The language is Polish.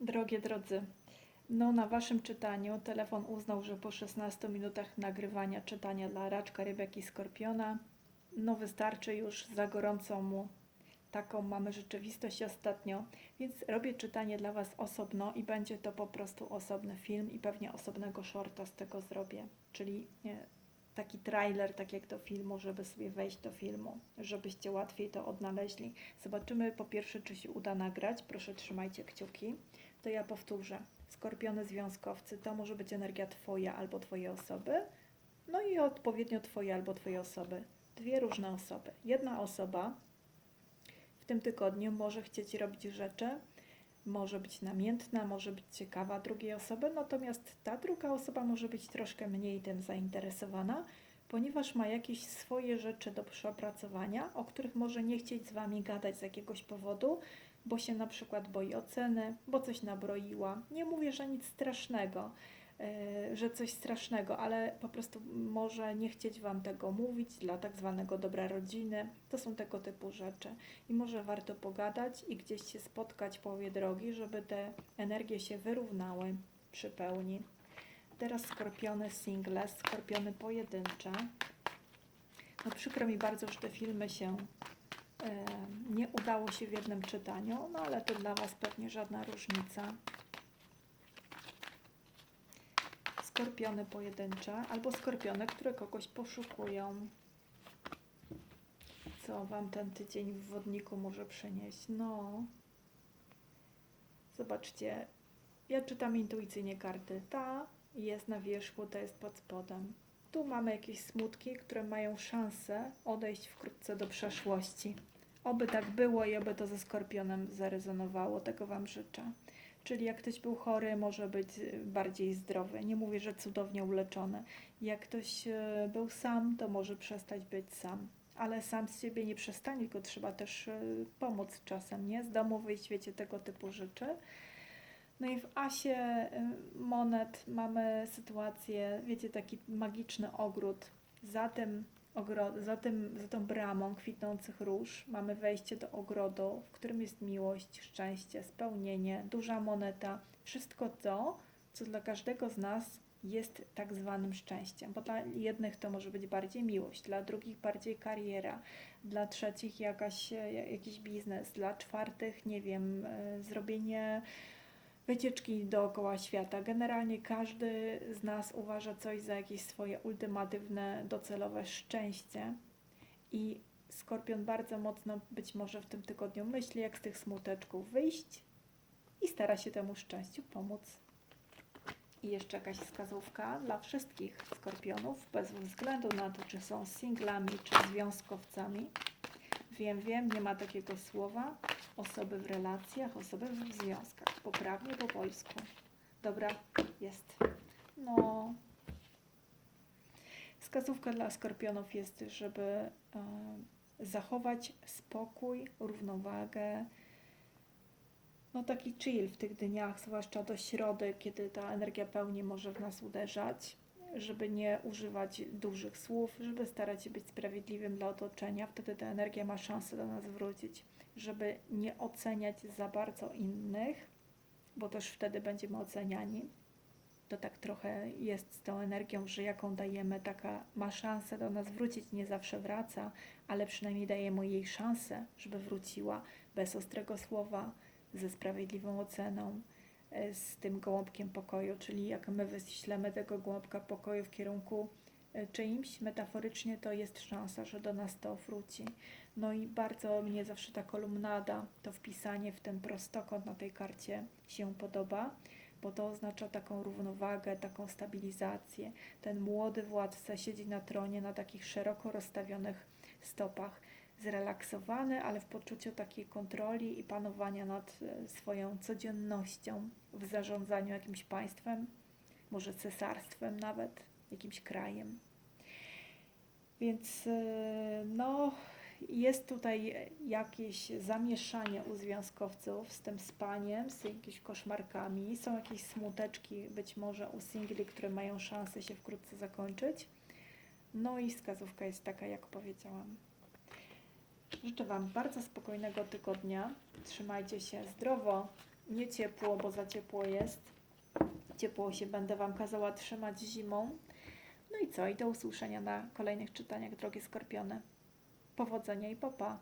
Drogie drodzy, no na Waszym czytaniu telefon uznał, że po 16 minutach nagrywania czytania dla raczka, rybek skorpiona, no wystarczy już za gorącą mu. Taką mamy rzeczywistość ostatnio, więc robię czytanie dla Was osobno i będzie to po prostu osobny film i pewnie osobnego shorta z tego zrobię, czyli nie, taki trailer, tak jak do filmu, żeby sobie wejść do filmu, żebyście łatwiej to odnaleźli. Zobaczymy po pierwsze, czy się uda nagrać. Proszę trzymajcie kciuki. To ja powtórzę. Skorpiony związkowcy to może być energia Twoja albo Twojej osoby, no i odpowiednio Twoje albo Twojej osoby. Dwie różne osoby. Jedna osoba w tym tygodniu może chcieć robić rzeczy, może być namiętna, może być ciekawa drugiej osoby, natomiast ta druga osoba może być troszkę mniej tym zainteresowana, ponieważ ma jakieś swoje rzeczy do przepracowania, o których może nie chcieć z Wami gadać z jakiegoś powodu, bo się na przykład boi oceny, bo coś nabroiła. Nie mówię, że nic strasznego, że coś strasznego, ale po prostu może nie chcieć Wam tego mówić dla tak zwanego dobra rodziny. To są tego typu rzeczy. I może warto pogadać i gdzieś się spotkać połowie drogi, żeby te energie się wyrównały przy pełni. Teraz skorpiony single, skorpiony pojedyncze. No przykro mi bardzo, że te filmy się e, nie udało się w jednym czytaniu, no ale to dla Was pewnie żadna różnica. Skorpiony pojedyncze albo skorpiony, które kogoś poszukują. Co Wam ten tydzień w wodniku może przynieść? No, zobaczcie, ja czytam intuicyjnie karty. Ta jest na wierzchu, ta jest pod spodem. Tu mamy jakieś smutki, które mają szansę odejść wkrótce do przeszłości. Oby tak było i oby to ze skorpionem zarezonowało. Tego Wam życzę. Czyli jak ktoś był chory, może być y, bardziej zdrowy. Nie mówię, że cudownie uleczony. Jak ktoś y, był sam, to może przestać być sam. Ale sam z siebie nie przestanie, tylko trzeba też y, pomóc czasem, nie? Z domu wyjść, wiecie, tego typu rzeczy. No i w asie monet mamy sytuację, wiecie, taki magiczny ogród. Za tym, ogro- za, tym, za tą bramą kwitnących róż mamy wejście do ogrodu, w którym jest miłość, szczęście, spełnienie, duża moneta. Wszystko to, co dla każdego z nas jest tak zwanym szczęściem, bo dla jednych to może być bardziej miłość, dla drugich bardziej kariera, dla trzecich jakaś, e, jakiś biznes, dla czwartych, nie wiem, e, zrobienie wycieczki dookoła świata. Generalnie każdy z nas uważa coś za jakieś swoje ultimatywne, docelowe szczęście. I Skorpion bardzo mocno być może w tym tygodniu myśli, jak z tych smuteczków wyjść i stara się temu szczęściu pomóc. I jeszcze jakaś wskazówka dla wszystkich skorpionów, bez względu na to, czy są singlami, czy związkowcami. Wiem, wiem, nie ma takiego słowa. Osoby w relacjach, osoby w związkach. Poprawnie po polsku. Dobra, jest. No. Wskazówka dla skorpionów jest, żeby e, zachować spokój, równowagę. No taki chill w tych dniach, zwłaszcza do środy, kiedy ta energia pełni może w nas uderzać żeby nie używać dużych słów, żeby starać się być sprawiedliwym dla otoczenia, wtedy ta energia ma szansę do nas wrócić, żeby nie oceniać za bardzo innych, bo też wtedy będziemy oceniani. To tak trochę jest z tą energią, że jaką dajemy, taka ma szansę do nas wrócić, nie zawsze wraca, ale przynajmniej dajemy jej szansę, żeby wróciła bez ostrego słowa, ze sprawiedliwą oceną z tym gołąbkiem pokoju, czyli jak my wyślemy tego gołąbka pokoju w kierunku e, czyimś, metaforycznie to jest szansa, że do nas to wróci. No i bardzo mnie zawsze ta kolumnada, to wpisanie w ten prostokąt na tej karcie się podoba, bo to oznacza taką równowagę, taką stabilizację. Ten młody władca siedzi na tronie na takich szeroko rozstawionych stopach zrelaksowany, ale w poczuciu takiej kontroli i panowania nad e, swoją codziennością w zarządzaniu jakimś państwem, może cesarstwem nawet, jakimś krajem. Więc e, no, jest tutaj jakieś zamieszanie u związkowców z tym spaniem, z jakimiś koszmarkami. Są jakieś smuteczki, być może u singli, które mają szansę się wkrótce zakończyć. No i wskazówka jest taka, jak powiedziałam. Życzę Wam bardzo spokojnego tygodnia. Trzymajcie się zdrowo, nie ciepło, bo za ciepło jest. Ciepło się będę Wam kazała trzymać zimą. No i co? I do usłyszenia na kolejnych czytaniach, drogie skorpiony. Powodzenia i popa.